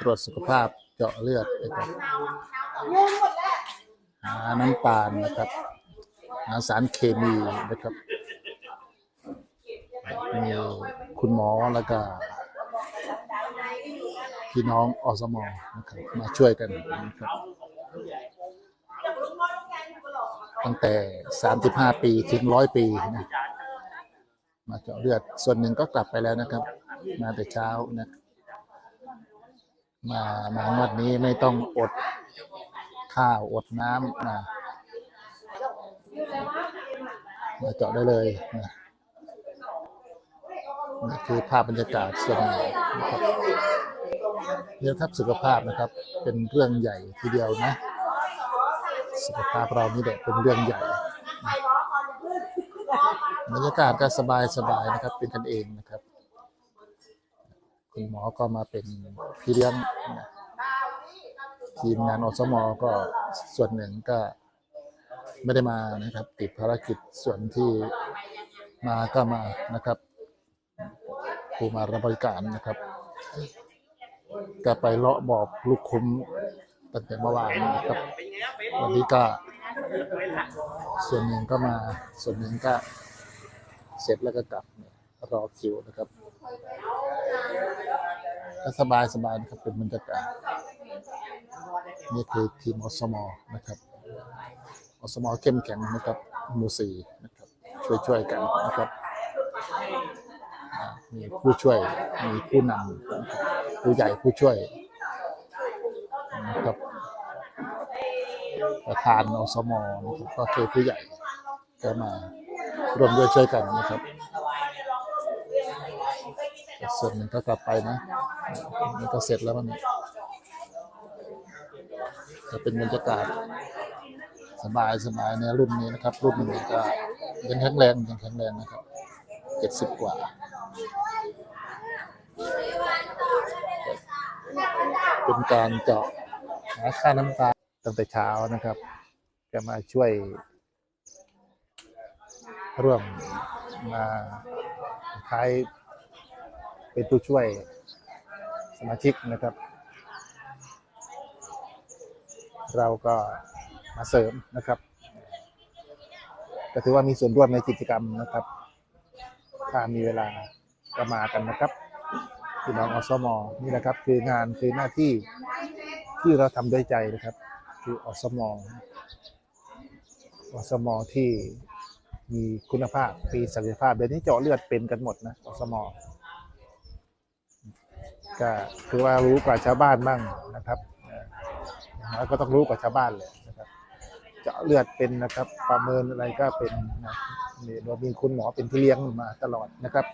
ตรวจสุขภาพเจาะเลือดนะครับหาน้ำตาลนะครับ หาสารเคมีนะครับ มีคุณหมอแล้วก็พี่น้องอสมนะครับมาช่วยกันนะครับตั้งแต่ 35 ปีถึง 100 ปีนะมาเจาะเลือดส่วนหนึ่งก็กลับไปแล้วนะครับ มาแต่เช้านะ มามางวดนี้ไม่ต้องอดข้าวอดน้ำนะมาเจาะได้เลยนะนี่คือภาพบรรยากาศส่วนใหญ่นะครับเรื่องครับสุขภาพนะครับ เป็นเรื่องใหญ่ทีเดียวนะ สุขภาพเรานี่แหละเป็นเรื่องใหญ่บรรยากาศก็สบายสบายๆนะครับ เป็นกันเองนะครับ คุณหมอก็มาเป็นพี่เลี้ยงนะทีมงานอสมก็ส่วนหนึ่งก็ไม่ได้มานะครับ ติดภารกิจส่วนที่มาก็มานะครับผู้มารับบริการนะครับ ก็ไปเลาะบอกลูกคุ้มตั้งแต่เมื่อวานนะครับวันนี้ก็ส่วนหนึ่งก็มาส่วนหนึ่งก็เสร็จแล้วก็กลับเนี่ย รอคิวนะครับก็สบายสบายนะครับเป็นบรรยากาศนี่คือทีมอสมอนะครับอสมอเข้มแข็งนะครับมูสีนะครับช่วยช่วยๆกันนะครับมีผู้ช่วยมีผู้นำผู้ใหญ่ผู้ช่วยนะครับประธานอสมอนะครับก็คือผู้ใหญ่ก็มาร่วมด้วยช่วยกันนะครับ ส่วนหนึ่งก็กลับไปนะนี่ก็เสร็จแล้วมันจะเป็นบรรยากาศสบายสบายในรุ่นนี้นะครับ รุ่นนี้ก็ยังแข็งแรงยังแข็งแรงนะครับเจ็ดสิบกว่าเป็นการเจาะหาค่าน้ำตาตั้งแต่เช้านะครับ ก็มาช่วย ร่วมมาคล้าย เป็นผู้ช่วยสมาชิกนะครับ เราก็มาเสริมนะครับก็ถือว่ามีส่วนร่วมในกิจกรรมนะครับ ถ้ามีเวลาก็มากันนะครับพี่น้องอสมนี่นะครับ คืองานคือหน้าที่ที่เราทำด้วยใจนะครับ คืออสมอสมที่มีคุณภาพมีศักยภาพเดี๋ยวนี้เจาะเลือดเป็นกันหมดนะอสม ก็คือว่ารู้กว่าชาวบ้านบ้างนะครับแล้วก็ต้องรู้กว่าชาวบ้านเลยนะครับเจาะเลือดเป็นนะครับ ประเมินอะไรก็เป็นนะมีเรามีคุณหมอเป็นพี่เลี้ยงมาตลอดนะครับ